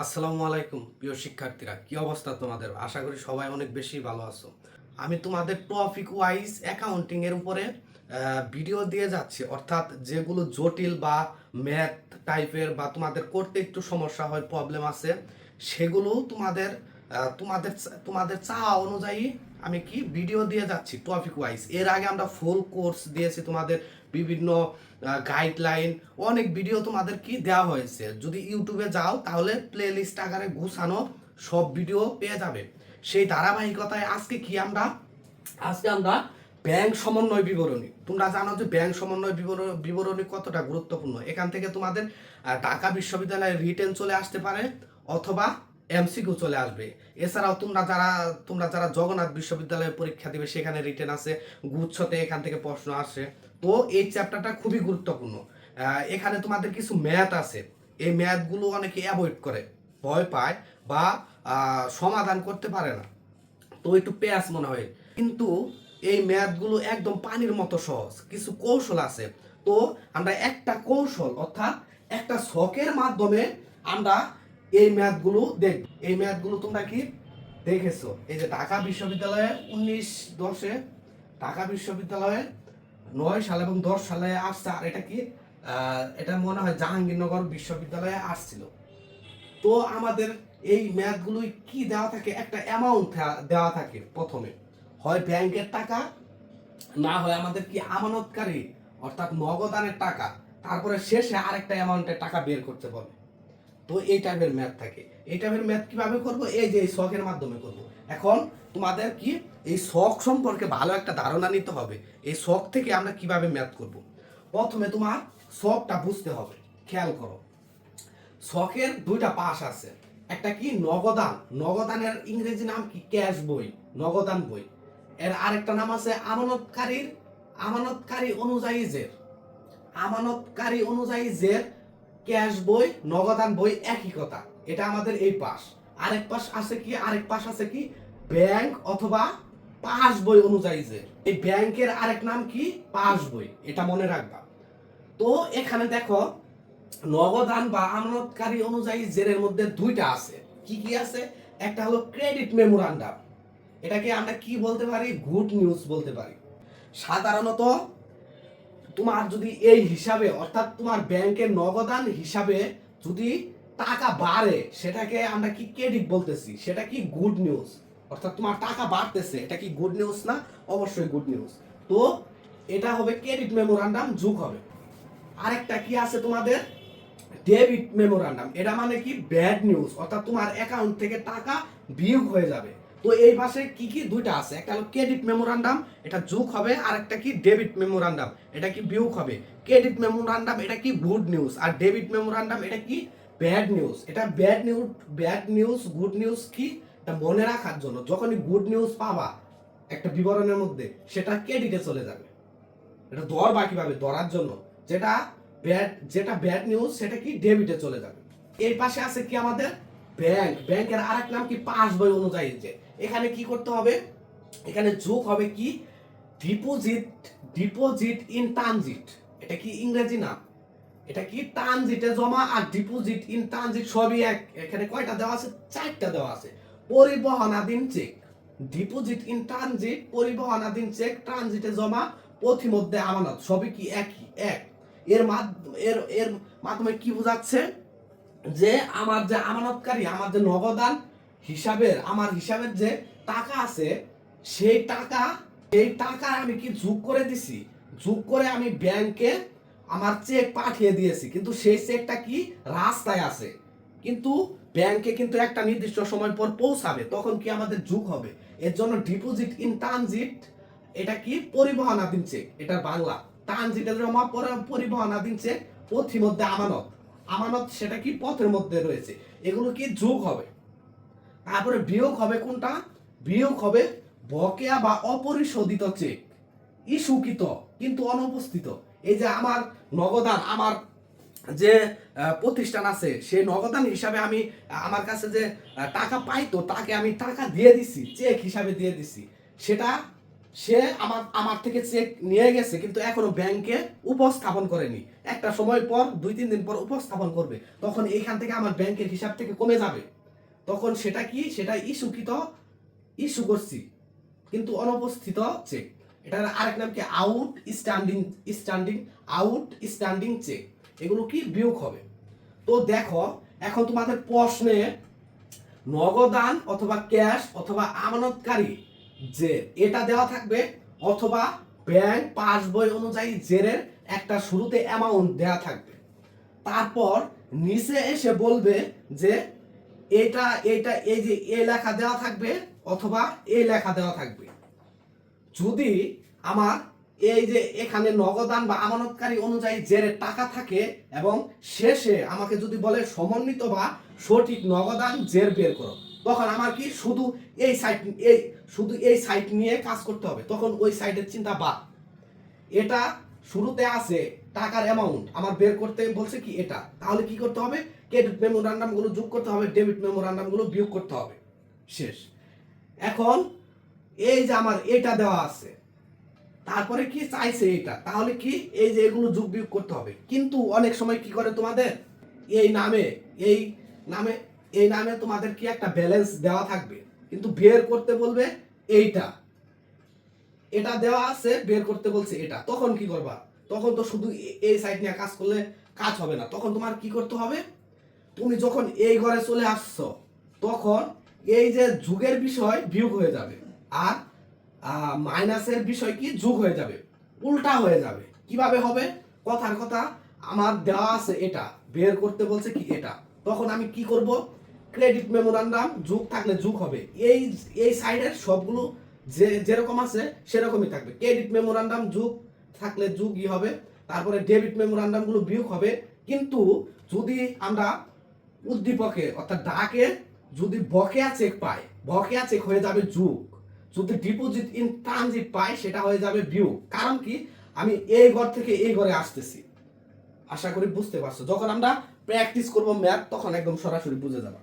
আসসালামু আলাইকুম, প্রিয় শিক্ষার্থীরা। কি অবস্থা তোমাদের? আশা করি সবাই অনেক বেশি ভালো আছো। আমি তোমাদের টপিক ওয়াইজ অ্যাকাউন্টিং এর উপরে ভিডিও দিয়ে যাচ্ছি। অর্থাৎ যেগুলো জটিল বা ম্যাথ টাইপের বা তোমাদের করতে একটু সমস্যা হয় প্রবলেম আছে, সেগুলো তোমাদের তোমাদের তোমাদের চাওয়া অনুযায়ী আমি কি ভিডিও দিয়ে যাচ্ছি টপিক ওয়াইজ এর আগে আমরা ফুল কোর্স দিয়েছি তোমাদের বিভিন্ন গাইডলাইন অনেক ভিডিও তোমাদের কি দেওয়া হয়েছে। যদি ইউটিউবে যাও, তাহলে প্লে লিস্ট আকারে গুছানো সব ভিডিও পেয়ে যাবে। সেই ধারাবাহিকতায় আজকে কি আমরা? আজকে আমরা ব্যাংক সমন্বয় বিবরণী। তোমরা জানো যে ব্যাংক সমন্বয় বিবর- বিবরণী কতটা গুরুত্বপূর্ণ? এখান থেকে তোমাদের ঢাকা বিশ্ববিদ্যালয়ে রিটেন চলে আসতে পারে, অথবা এমসিকিউ চলে আসবে। এছাড়াও তোমরা যারা তোমরা যারা জগন্নাথ বিশ্ববিদ্যালয়ে পরীক্ষা দিবে, সেখানে রিটেন আছে, গুচ্ছতে এখান থেকে প্রশ্ন আসে। তো এই চ্যাপ্টারটা খুবই গুরুত্বপূর্ণ। এখানে তোমাদের কিছু ম্যাথ আছে। এই ম্যাথগুলো অনেকে অ্যাভয়েড করে, ভয় পায় বা সমাধান করতে পারে না। তো একটু পেঁয়াজ মনে হয়। কিন্তু এই ম্যাথগুলো একদম পানির মতো সহজ। কিছু কৌশল আছে। তো আমরা একটা কৌশল, অর্থাৎ একটা শখের মাধ্যমে আমরা এই ম্যাথগুলো দেখ, এই ম্যাথগুলো তোমরা কি দেখেছ? এই যে ঢাকা বিশ্ববিদ্যালয়ে উনিশ দশে ঢাকা বিশ্ববিদ্যালয়ে নয় সাল এবং দশ সালে আসছে, আর এটা কি এটা মনে হয় জাহাঙ্গীরনগর বিশ্ববিদ্যালয়ে আসছিল। তো আমাদের এই ম্যাথগুলোই কি দেওয়া থাকে? একটা অ্যামাউন্ট দেওয়া থাকে প্রথমে। হয় ব্যাংকের টাকা, না হয় আমাদের কি আমানতকারী, অর্থাৎ নগদানের টাকা। তারপরে শেষে আরেকটা অ্যামাউন্টের টাকা বের করতে বলে। তো এই টাইপের ম্যাথ থাকে। এই টাইপের ম্যাথ কীভাবে করব? এই যে এই শখের মাধ্যমে করব। এখন তোমাদের কি এই শখ সম্পর্কে ভালো একটা ধারণা নিতে হবে। এই শখ থেকে আমরা কীভাবে ম্যাথ করব? প্রথমে তোমার শখটা বুঝতে হবে। খেয়াল করো। শখের দুইটা পাশ আছে। একটা কি? নগদান। নগদানের ইংরেজি নাম কি? ক্যাশ বই। নগদান বই। এর আরেকটা নাম আছে আমানতকারীর। আমানতকারী অনুযায়ী জের। আমানতকারী অনুযায়ী জের ক্যাশ বই নগদান বই একই কথা। এটা আমাদের এই পাশ। আরেক পাশ আছে কি? আরেক পাশ আছে কি? ব্যাংক অথবা পাস বই অনুযায়ী যে। এই ব্যাংকের আরেক নাম কি? পাস বই। এটা মনে রাখবা। তো এখানে দেখো নগদান বা আমানতকারী অনুযায়ী জেরের মধ্যে দুইটা আছে। কি কি আছে? একটা হলো ক্রেডিট মেমোরান্ডাম। এটাকে আমরা কি বলতে পারি? গুড নিউজ বলতে পারি। সাধারণত তোমার যদি এই হিসাবে, অর্থাৎ তোমার ব্যাংকের নগদান হিসাবে যদি টাকা বাড়ে, সেটাকে আমরা কি ক্রেডিট বলতেছি? সেটা কি গুড নিউজ? অর্থাৎ তোমার টাকা বাড়তেছে, এটা কি গুড নিউজ না অবশ্যই গুড নিউজ? তো এটা হবে ক্রেডিট মেমোরান্ডাম যুগ হবে। আরেকটা কি আছে তোমাদের? Debit memorandum. এটা মানে কি ব্যাড নিউজ? অর্থাৎ তোমার অ্যাকাউন্ট থেকে টাকা বিয়োগ হয়ে যাবে। তো এই পাশে কি কি দুইটা আছে? একটা হলো ক্রেডিট মেমোরান্ডাম এটা যোগ হবে, আর একটা কি ডেবিট মেমোরান্ডাম এটা কি বিয়োগ হবে? ক্রেডিট মেমোরান্ডাম এটা কি গুড নিউজ আর ডেবিট মেমোরান্ডাম এটা কি ব্যাড নিউজ এটা bad news bad news good news কি? এটা মনে রাখার জন্য, যখনই গুড নিউজ পাবা, একটা বিবরণের মধ্যে, সেটা ক্রেডিটে চলে যাবে। এটা দর ধরবা কীভাবে? ধরার জন্য। যেটা ব্যাড যেটা ব্যাড নিউজ সেটা কি ডেবিটে চলে যাবে। এর পাশে আছে কি আমাদের? ব্যাংক ব্যাংকের আরেক নাম কি? পাস বই অনুযায়ী যে এখানে কি করতে হবে? এখানে যোগ হবে কি? ডিপোজিট ডিপোজিট ইন ট্রানজিট এটা কি ইংরেজি নাম এটা কি ট্রানজিটে জমা আর ডিপোজিট ইন ট্রানজিট সবই এক। এখানে কয়টা দেওয়া আছে? চারটা দেওয়া আছে। পরিবহনাধীন চেক ডিপোজিট ইন ট্রানজিট পরিবহনাধীন চেক ট্রানজিটে জমা, পথিমধ্যে আমানত। সবই কি একই? এক। এর এর এর মাধ্যমে কি বোঝাচ্ছে? যে আমার যে আমানতকারী, আমার যে নগদান হিসাবের, আমার হিসাবের যে টাকা আছে, সেই টাকা, এই টাকা আমি কি যোগ করে দিছি? যোগ করে আমি ব্যাংকে আমার চেক পাঠিয়ে দিয়েছি। কিন্তু সেই চেকটা কি রাস্তায় আছে? কিন্তু ব্যাংকে কিন্তু একটা নির্দিষ্ট সময় পর পৌঁছাবে, তখন কি আমাদের যুগ হবে? এর জন্য ডিপোজিট ইন ট্রানজিট এটা কি পরিবহনাধীন চেক এটা বাংলা। ট্রানজিটে জমা পরি- পরিবহনাধীন চেক পথি মধ্যে আমানত। আমানত সেটা কি পথের মধ্যে রয়েছে। এগুলো কি যোগ হবে? তারপরে বিয়োগ হবে কোনটা? বিয়োগ হবে বকেয়া বা অপরিশোধিত চেক। ইস্যুকৃত, কিন্তু অনুপস্থিত। এই যে আমার নগদান, আমার যে প্রতিষ্ঠান আছে, সেই নগদান হিসাবে আমি, আমার কাছে যে টাকা পাইতো, তাকে আমি টাকা দিয়ে দিছি, চেক হিসাবে দিয়ে দিছি। সেটা সে আমার আমার থেকে চেক নিয়ে গেছে, কিন্তু এখনও ব্যাংকে উপস্থাপন করেনি। একটা সময় পর, দুই, তিন দিন পর উপস্থাপন করবে। তখন এইখান থেকে আমার ব্যাংকের হিসাব থেকে কমে যাবে। তখন সেটা কি? সেটা ইস্যুকৃত ইস্যু করছি। কিন্তু অনুপস্থিত চেক। এটার আরেক নাম কি? Outstanding standing, outstanding cheque. এগুলো কি? বিয়োগ হবে। তো দেখো, এখন তোমাদের প্রশ্নে নগদান অথবা ক্যাশ অথবা আমানতকারী যে এটা দেওয়া থাকবে অথবা ব্যাংক পাসবই অনুযায়ী জেরের একটা শুরুতে অ্যামাউন্ট দেওয়া থাকবে। তারপর নিচে এসে বলবে যে এটা এটা, এই যে এ লেখা দেওয়া থাকবে অথবা এই লেখা দেওয়া থাকবে। যদি আমার এই যে এখানে নগদান বা আমানতকারী অনুযায়ী জেরের টাকা থাকে এবং শেষে আমাকে যদি বলে সমন্বিত বা সঠিক নগদান জের বের করো, তখন আমার কি শুধু এই সাইট এই, শুধু এই সাইট নিয়ে কাজ করতে হবে, তখন ওই সাইটের চিন্তা বাদ। এটা শুরুতে আছে টাকার অ্যামাউন্ট আমার বের করতে বলছে কি এটা, তাহলে কি করতে হবে? ক্রেডিট মেমোরান্ডামগুলো যোগ করতে হবে, ডেবিট মেমোরান্ডামগুলো বিয়োগ করতে হবে। শেষ। এখন এই যে আমার এটা দেওয়া আছে, তারপরে কি চাইছে এটা? তাহলে কি এই যে এগুলো যোগ বিয়োগ করতে হবে? কিন্তু অনেক সময় কি করে তোমাদের? এই নামে এই নামে এই নামে তোমাদের কি একটা ব্যালেন্স দেওয়া থাকবে? কিন্তু বের করতে বলবে এইটা। এটা দেওয়া আছে, বের করতে বলছে এটা। তখন কি করবা? তখন তো শুধু এই সাইড নিয়ে কাজ করলে কাজ হবে না। তখন তোমার কি করতে হবে? তুমি যখন এই ঘরে চলে আসছো, তখন এই যে যুগের বিষয় বিয়োগ হয়ে যাবে। আর মাইনাসের বিষয় কি? যোগ হয়ে যাবে। উল্টা হয়ে যাবে। কীভাবে হবে? কথার কথা আমার দেওয়া আছে এটা। বের করতে বলছে কি এটা। তখন আমি কি করব? ক্রেডিট মেমোরান্ডাম যুগ থাকলে যুগ হবে। এই এই সাইডের সবগুলো যে, যেরকম আছে, সেরকমই থাকবে। ক্রেডিট মেমোরান্ডাম যুগ থাকলে যুগই হবে। তারপরে ডেবিট মেমোরান্ডামগুলো বিয়োগ হবে। কিন্তু যদি আমরা উদ্দীপকে অর্থাৎ ডাকে যদি বকেয়া চেক পাই বকেয়া চেক হয়ে যাবে যুগ। যদি ডিপোজিট ইন ট্রানজিট পাই সেটা হয়ে যাবে বিয়োগ। কারণ কি? আমি এই ঘর থেকে এই ঘরে আসতেছি। আশা করি বুঝতে পারছ। যখন আমরা প্র্যাকটিস করব ম্যাথ তখন একদম সরাসরি বুঝে যাবে।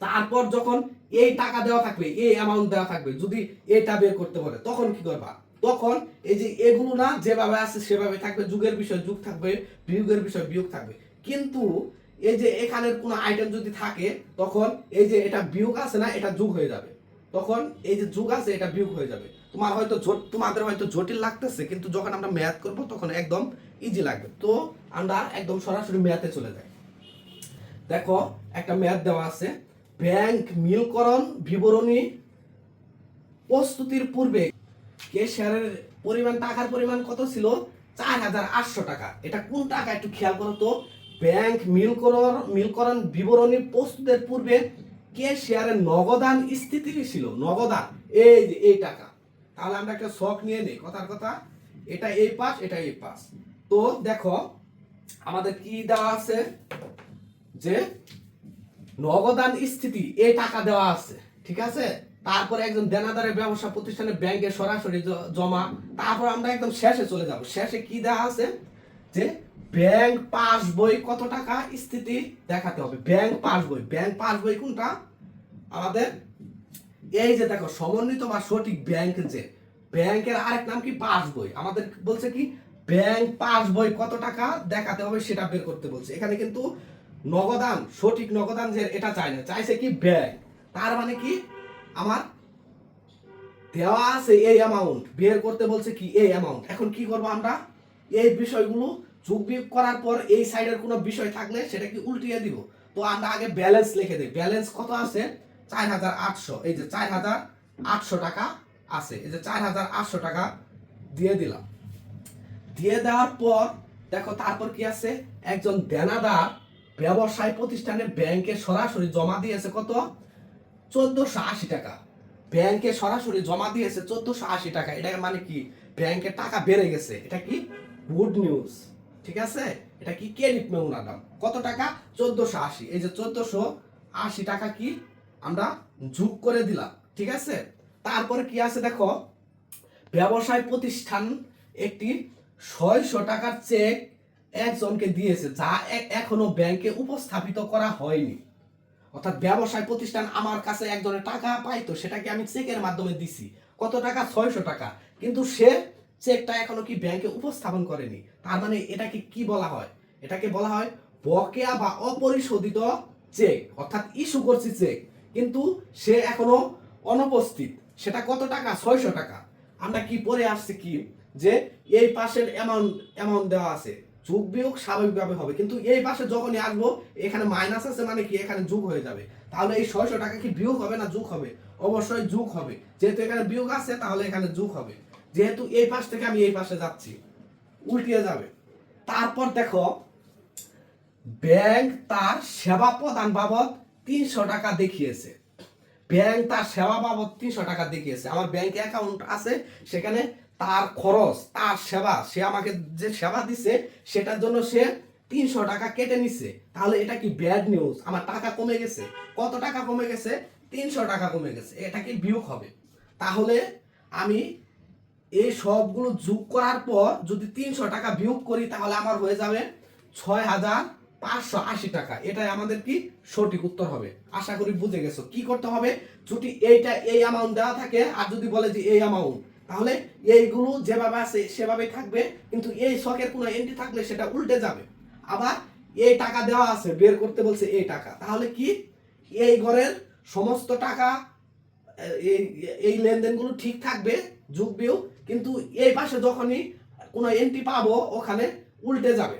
তারপর যখন এই টাকা দেওয়া থাকবে, এই অ্যামাউন্ট দেওয়া থাকবে, যদি এটা বের করতে বলে, তখন কি করবা? তখন এই যে এগুলো না, যেভাবে আছে সেভাবে থাকবে। যুগের বিষয় যুগ থাকবে, বিয়োগের বিষয় বিয়োগ থাকবে। কিন্তু এই যে এখানের কোনো আইটেম যদি থাকে, তখন এই যে এটা বিয়োগ আছে না, এটা যুগ হয়ে যাবে। তখন এই যে যুগ আছে, এটা বিয়োগ হয়ে যাবে। তোমার হয়তো তোমাদের হয়তো জটিল লাগতেছে, কিন্তু যখন আমরা ম্যাথ করব, তখন একদম ইজি লাগবে। তো আমরা একদম সরাসরি ম্যাথে চলে যাই। দেখো, একটা ম্যাথ দেওয়া আছে। ব্যাংক মিলকরণ বিবরণী প্রস্তুতির পূর্বে কে কেশিয়ারের পরিমাণ, টাকার পরিমাণ কত ছিল? চার হাজার আটশো টাকা। এটা কোন টাকা? একটু খেয়াল করো তো। ব্যাংক মিলকরণ মিলকরণ বিবরণী প্রস্তুতের পূর্বে কেশিয়ারের নগদান স্থিতি ছিল? নগদান। এই যে, এই টাকা। তাহলে আমরা একটা শখ নিয়ে নেই। কথার কথা, এটা এই পাশ, এটা এই পাশ। তো দেখো, আমাদের কি দেওয়া আছে? যে নগদান স্থিতি, এই টাকা দেওয়া আছে। ঠিক আছে? তারপরে একজন দেনাদারের ব্যবসা প্রতিষ্ঠানে ব্যাংকে সরাসরি জমা। তারপর আমরা একদম শেষে চলে যাব। শেষে কি দেওয়া আছে? যে ব্যাংক পাস বই কত টাকা স্থিতি দেখাতে হবে? ব্যাংক পাস বই। ব্যাংক পাস বই কোনটা? আমাদের এই যে দেখো, সমন্বিত বা সঠিক ব্যাংক যে, ব্যাংকের আরেক নাম কি? পাস বই। আমাদের বলছে কি, ব্যাংক পাস বই কত টাকা দেখাতে হবে সেটা বের করতে বলছে। এখানে কিন্তু নগদান, সঠিক নগদান যে, এটা চাই না। চাইছে কি? ব্যাংক। তার মানে কি? আমার দেওয়া আছে এই অ্যামাউন্ট বের করতে বলছে কি? এই অ্যামাউন্ট এখন কি করব আমরা? এই বিষয়গুলো যোগ বিয়োগ করার পর এই সাইডের কোনো বিষয় থাকলে সেটা কি উল্টিয়ে দিব? তো আমরা আগে ব্যালেন্স লিখে দিই। ব্যালেন্স কত আছে? চার হাজার আটশো। এই যে চার হাজার আটশো টাকা আছে। এই যে চার হাজার আটশো টাকা দিয়ে দিলাম। দিয়ে দেওয়ার পর, দেখো তারপর কি আছে? একজন দেনাদার ব্যবসায় প্রতিষ্ঠানে ব্যাংকে সরাসরি জমা দিয়েছে কত? চোদ্দশো আশি টাকা। ব্যাংকে সরাসরি জমা দিয়েছে চোদ্দশো আশি টাকা। এটা মানে কি? ব্যাংকে টাকা বেড়ে গেছে। এটা কি? গুড নিউজ ঠিক আছে? এটা কি ক্রেডিট মেমোরান্ডাম কত টাকা? চোদ্দশো আশি। এই যে চোদ্দশো আশি টাকা কি আমরা যোগ করে দিলাম, ঠিক আছে? তারপরে কি আছে দেখো? ব্যবসায় প্রতিষ্ঠান একটি ছয়শো টাকার চেক একজনকে দিয়েছে, যা এখনও ব্যাংকে উপস্থাপিত করা হয়নি। অর্থাৎ ব্যবসায় প্রতিষ্ঠান আমার কাছে একজনের টাকা পাইতো, সেটাকে আমি চেকের মাধ্যমে দিছি। কত টাকা? ছয়শো টাকা। কিন্তু সে চেকটা এখনও কি ব্যাংকে উপস্থাপন করেনি? তার মানে এটাকে কি বলা হয়? এটাকে বলা হয় বকেয়া বা অপরিশোধিত চেক অর্থাৎ ইস্যু করছি চেক কিন্তু সে এখনও অনুপস্থিত। সেটা কত টাকা? ছয়শো টাকা। আমরা কি পরে আসছি কি? যে এই পাশের অ্যামাউন্ট অ্যামাউন্ট দেওয়া আছে। যোগ বিয়োগ স্বাভাবিকভাবে হবে। কিন্তু এই পাশে যখনই আসব, এখানে মাইনাস আছে মানে কি? এখানে যোগ হয়ে যাবে। তাহলে এই ছয়শো টাকা কি বিয়োগ হবে না যোগ হবে? অবশ্যই যোগ হবে। যেহেতু এখানে বিয়োগ আছে, তাহলে এখানে যোগ হবে। যেহেতু এই পাশ থেকে আমি এই পাশে যাচ্ছি, উল্টিয়ে যাবে। তারপর দেখো, ব্যাংক তার সেবা প্রদান বাবদ তিনশো টাকা দেখিয়েছে। ব্যাংক তার সেবা বাবদ তিনশো টাকা দেখিয়েছে। আমার ব্যাংক অ্যাকাউন্ট আছে, সেখানে তার খরচ, তার সেবা, সে আমাকে যে সেবা দিছে, সেটার জন্য সে তিনশো টাকা কেটে নিছে। তাহলে এটা কি ব্যাড নিউজ? আমার টাকা কমে গেছে। কত টাকা কমে গেছে? তিনশো টাকা কমে গেছে। এটা কি বিয়োগ হবে? তাহলে আমি এই সবগুলো যোগ করার পর যদি তিনশো টাকা বিয়োগ করি, তাহলে আমার হয়ে যাবে ছয় হাজার পাঁচশো আশি টাকা। এটাই আমাদের কি সঠিক উত্তর হবে। আশা করি বুঝে গেছো। কি করতে হবে? যদি এইটা এই অ্যামাউন্ট দেওয়া থাকে, আর যদি বলে যে এই অ্যামাউন্ট তাহলে এইগুলো যেভাবে আছে সেভাবেই থাকবে, কিন্তু এই শখের কোনো এন্ট্রি থাকলে সেটা উল্টে যাবে। আবার এই টাকা দেওয়া আছে, বের করতে বলছে এই টাকা। তাহলে কি? এই ঘরের সমস্ত টাকা, এই এই লেনদেনগুলো ঠিক থাকবে, যোগ বিয়োগ কিন্তু এই পাশে যখনই কোনো এন্ট্রি পাবো, ওখানে উল্টে যাবে।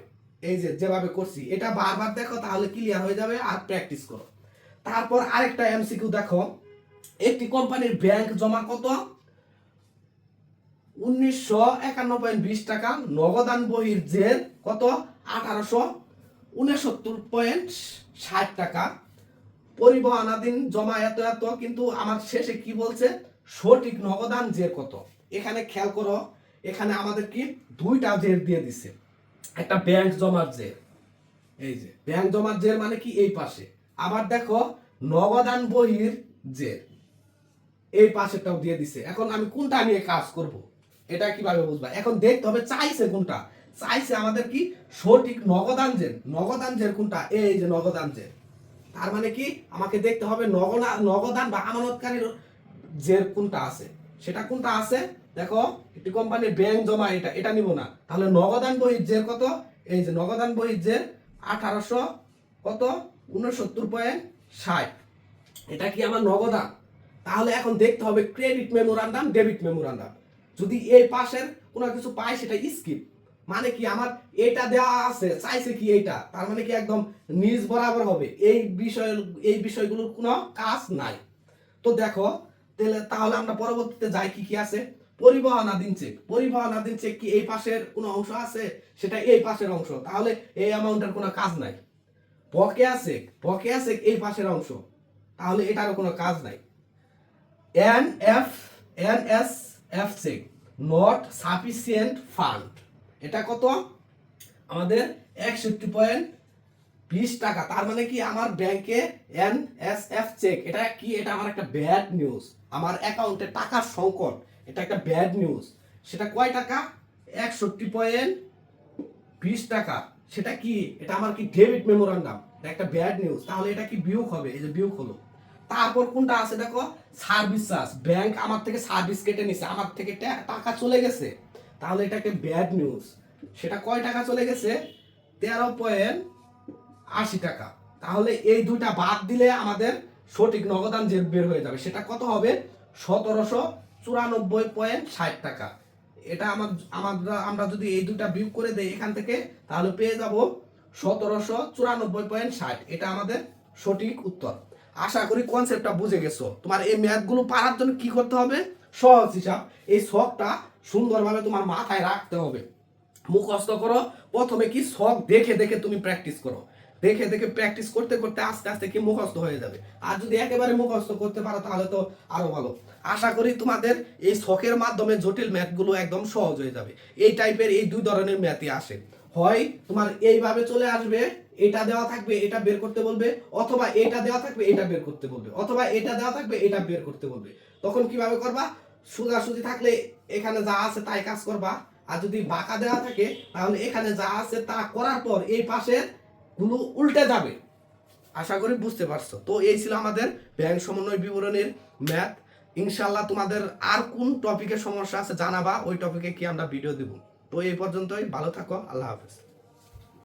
এই যে যেভাবে করছি, এটা বারবার দেখো, তাহলে ক্লিয়ার হয়ে যাবে আর প্র্যাকটিস করো। তারপর আরেকটা এমসিকিউ দেখো, একটি কোম্পানির ব্যাংক জমা কত? উনিশশো একান্ন পয়েন্ট বিশ টাকা, নগদান বহির জের কত? আঠারোশো উনসত্তর পয়েন্ট ষাট টাকা। পরিবহনাধীন জমা এত এত, কিন্তু আমার শেষে কি বলছে? সঠিক নগদান জের কত? এখানে খেয়াল করো, এখানে আমাদের কি দুইটা জের দিয়ে দিছে। একটা ব্যাংক জমার জের, এই যে, ব্যাংক জমার জের মানে কি? এই পাশে। আবার দেখো নগদান বহির জের, এই পাশেরটাও দিয়ে দিছে। এখন আমি কোনটা নিয়ে কাজ করব? এটা কীভাবে বুঝবা? এখন দেখতে হবে চাইছে কোনটা? চাইছে আমাদের কি? সঠিক নগদান জের। নগদান জের কোনটা? এই যে নগদান জের। তার মানে কি? আমাকে দেখতে হবে নগদা নগদান বা আমানতকারীর জের কোনটা আছে? সেটা কোনটা আছে? দেখো, একটি কোম্পানির ব্যাংক জমা এটা এটা নিব না। তাহলে নগদান বহির জের কত? এই যে নগদান বহির জের আঠারোশো কত? উনসত্তর পয়েন্ট ষাট। এটা কি আমার নগদান তাহলে এখন দেখতে হবে ক্রেডিট মেমোরান্ডাম, ডেবিট মেমোরান্ডাম। যদি এই পাশের কোনো কিছু পায়, সেটা স্কিপ। মানে কি আমার এটা দেওয়া আছে, চাইছে কি এইটা? তার মানে কি একদম নিজ বরাবর হবে। এই বিষয়, এই বিষয়গুলোর কোনো কাজ নাই। তো দেখো তাহলে তাহলে আমরা পরবর্তীতে যাই কি কি আছে? পরিবহনাধীন চেক। পরিবহনাধীন চেক কি এই পাশের কোনো অংশ আছে? সেটা এই পাশের অংশ। তাহলে এই অ্যামাউন্টের কোনো কাজ নাই। বকেয়া চেক বকেয়া চেক এই পাশের অংশ। তাহলে এটারও কোনো কাজ নাই। N F N S F cheque not sufficient fund এটা কত? আমাদের একষট্টি পয়েন্ট বিশ টাকা। তার মানে কি আমার ব্যাংকে এন এস এফ চেক এটা কি? এটা আমার একটা ব্যাড নিউজ আমার অ্যাকাউন্টে টাকার সংকট। এটা একটা ব্যাড নিউজ সেটা কয় টাকা? একষট্টি পয়েন্ট বিশ টাকা। সেটা কি? এটা আমার কি ডেবিট মেমোরান্ডাম এটা একটা ব্যাড নিউজ তাহলে এটা কি বিয়োগ হবে? এই যে বিয়োগ হলো। তারপর কোনটা আছে দেখো? সার্ভিস চার্জ ব্যাংক আমার থেকে সার্ভিস কেটে নিছে। আমার থেকে টাকা চলে গেছে। তাহলে এটা একটা ব্যাড নিউজ সেটা কয় টাকা চলে গেছে? তেরো পয়েন্ট আশি টাকা। তাহলে এই দুইটা বাদ দিলে আমাদের সঠিক নগদান যে বের হয়ে যাবে, সেটা কত হবে? সতেরোশো চুরানব্বই পয়েন্ট ষাট টাকা। এটা আমার আমরা আমরা যদি এই দুটা বিয়োগ করে দেই এখান থেকে, তাহলে পেয়ে যাব সতেরোশো চুরানব্বই পয়েন্ট ষাট। এটা আমাদের সঠিক উত্তর। আশা করি কনসেপ্টটা বুঝে গেছো। তোমার এই ম্যাথগুলো পারার জন্য কি করতে হবে? সহজ হিসাব। এই শখটা সুন্দরভাবে তোমার মাথায় রাখতে হবে। মুখস্থ করো। প্রথমে কি শখ দেখে দেখে তুমি প্র্যাকটিস করো। দেখে দেখে প্র্যাকটিস করতে করতে আস্তে আস্তে কি মুখস্থ হয়ে যাবে। আর যদি একেবারে মুখস্থ করতে পারো, তাহলে তো আরও ভালো। আশা করি তোমাদের এই শখের মাধ্যমে জটিল ম্যাথগুলো একদম সহজ হয়ে যাবে। এই টাইপের এই দুই ধরনের ম্যাথই আসে। হয় তোমার এইভাবে চলে আসবে, এটা দেওয়া থাকবে, এটা বের করতে বলবে, অথবা এটা দেওয়া থাকবে, এটা বের করতে বলবে, অথবা এটা দেওয়া থাকবে, এটা বের করতে বলবে। তখন কীভাবে করবা? সোজাসুজি থাকলে এখানে যা আছে তাই কাজ করবা। আর যদি বাঁকা দেওয়া থাকে, তাহলে এখানে যা আছে তা করার পর এই পাশের গুলো উল্টে যাবে। আশা করি বুঝতে পারছ। তো এই ছিল আমাদের ব্যাংক সমন্বয় বিবরণীর ম্যাথ। ইনশাল্লাহ তোমাদের আর কোন টপিকের সমস্যা আছে জানাবা, ওই টপিকে কি আমরা ভিডিও দেবো। তো এই পর্যন্তই, ভালো থাকো, আল্লাহ হাফেজ।